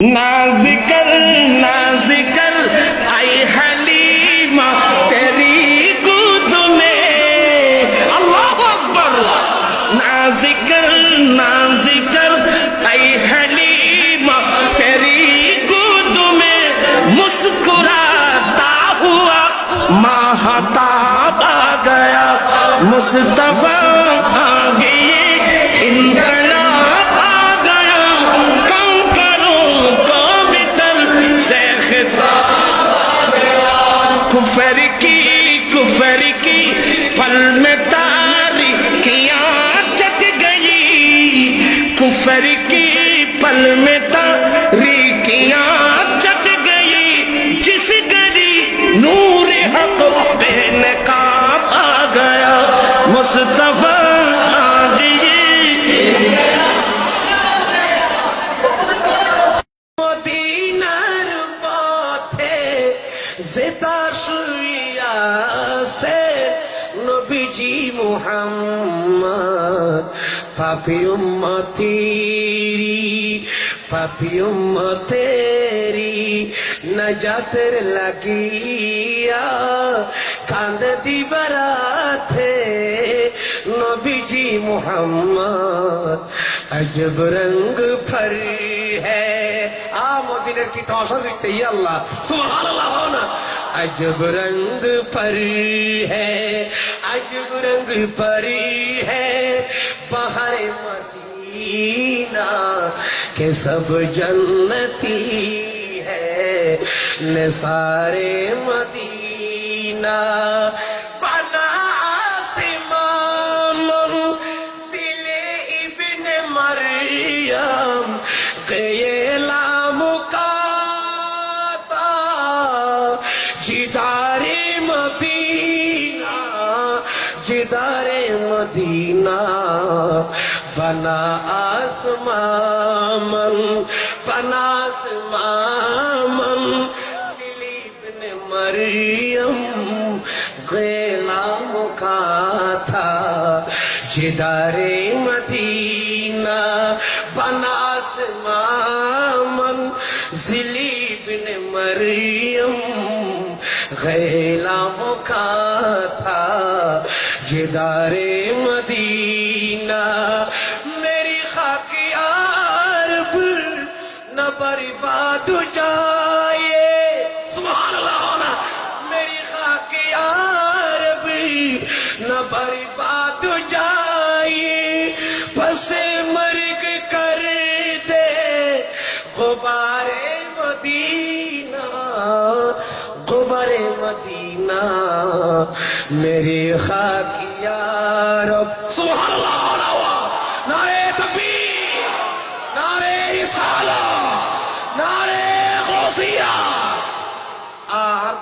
নাজিকর নাজিকর, আই হালিমা, তেরি গুদ মে আল্লাহু আকবার। নাজিকর নাজিকর, আই হালিমা, তেরি গুদ মে মুস্কুরাতা মুস্তফা شہر کی پل میں تاریکیاں چٹ گئی، جس گری نور حق پہ نقاب آ گیا۔ مصطفیٰ سے نبی جی محمد۔ پاپی امہ تیری پاپی امہ تیری نجات لگیا کاند دی براتے نبی جی محمد عجب رنگ پھر ہے آ مدینہ کی توسط چاہیے اللہ سبحان اللہ ہونا عجب رنگ پر ہے عجب رنگ پر مدینہ کہ سب جنتی ہے نصار مدینہ بنا آسمان منزل ابن مریم قیلا یہ لام کا جدار مدینہ جدار مدینہ بنا آسماں من بنا آسماں سلیب نے مریم، غلام کا تھا۔ جدار مدینہ، بنا آسماں من سلیب نے مریم، غلام کا تھا۔ جدار تو جائے۔ سبحان اللہ میری خاک یار بھی نہ بات جائے۔ پس مرگ کر دے۔ غبار مدینہ غبار مدینہ۔ میری خاک یار سبحان اللہ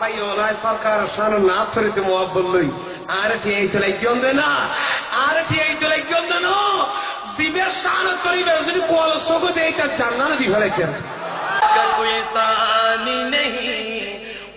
পাইও নাই সরকার সান না থরে তুমি বললই আর টি এই তো লাইজন দে না। আর টি এই তো লাইজন দে না। জিবে সান তরি বের যদি কোয়াল সগো দে এটা জান্নাত দি ফেলে কেন কোই সানি নেহি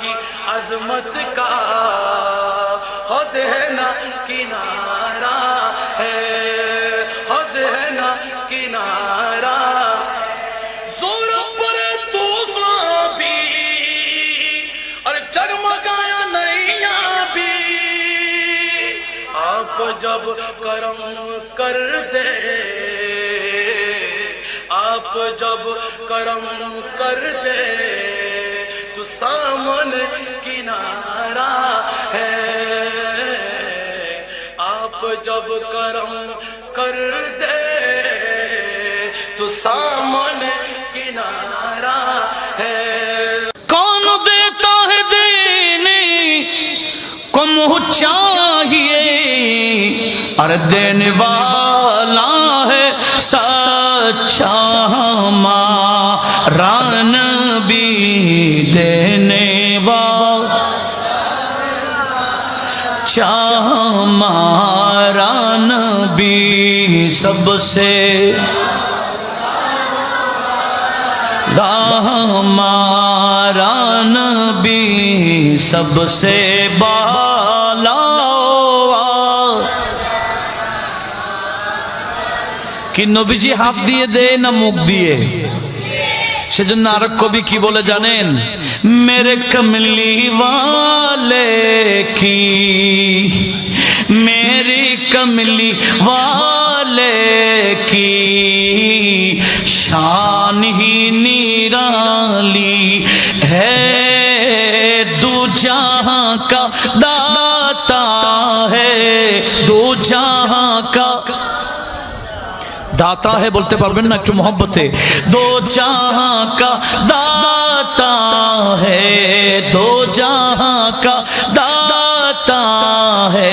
کی عظمت کا ہو دینا کنارہ ہے ہو دینا کنارہ۔ زور پر طوفان بھی، اور جگمگایا نہیں بھی۔ آپ جب کرم کر دے، آپ جب کرم کر دے۔ سامن کنارہ ہے۔ آپ جب کرم کر دے تو سامنے کنارہ ہے۔ کون دیتا ہے دینے کم ہو چاہیے۔ اور دینے والا ہے سچا ہمارا۔ نبی دینے والا چاہ ہمارا نبی سب سے ہمارا نبی سب سے بالا کہ نبی جی ہاتھ دیے دے نہ مک دیے সেজন্য আর কবি কি বলে জানেন? মেরে কমলি ওয়ালে কি? মেরে কমলি ওয়ালে দাতা হে বলতে পারবেন না একটু মোহব্বতে। দো জাহাঁ কা দাতা হে, দো জাহাঁ কা দাতা হে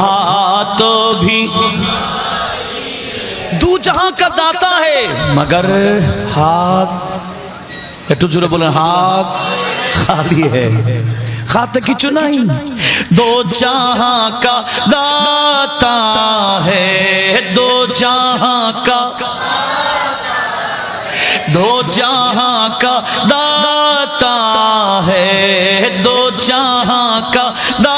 হাত ভি দু জাহাঁ কা দাতা হে। মগর হাত, একটু জোরে বলেন, হাত খালি হ্যাঁ خط کی چنائی۔ دو جہاں کا داتا ہے، دو جہاں کا دو جہاں کا داتا ہے، دو جہاں کا داتا